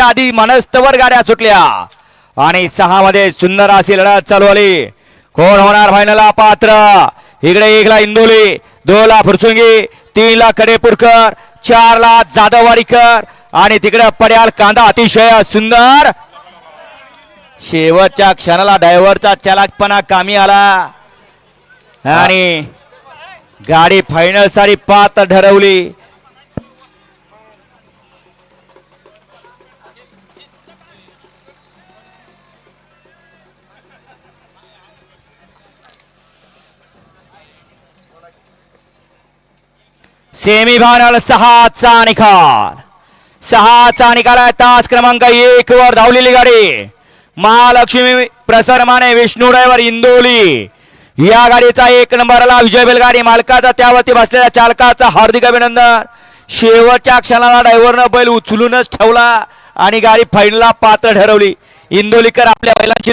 व्हायच्या आधी मनस्तवर गाड्या सुटल्या. आणि सहा मध्ये सुंदर अशी लढत चालू आली. कोण होणार फायनलला पात्र. इकडे एकला इंदोली दोला फुरसुंगी तीन ला कडेपूरकर चार ला जाधववाडीकर आणि तिकडे पड्याल कांदा अतिशय सुंदर. शेवटच्या क्षणाला ड्रायव्हरचा चालकपणा कामी आला. आणि गाडी फायनल सारी पात्र ठरवली. सेमी फायनल सहाचा निकाल. सहाचा निकाल आहे. तास क्रमांक एक वर धावलेली गाडी. महालक्ष्मी प्रसरमाने विष्णू ड्रायव्हर इंदोली. या गाडीचा एक नंबरला विजय बैलगाडी मालकाचा त्यावरती बसलेल्या चालकाचा हार्दिक अभिनंदन. शेवटच्या क्षणाला ड्रायव्हरनं बैल उचलूनच ठेवला आणि गाडी फाईनला पात्र ठरवली. इंदोलीकर आपल्या बैलांची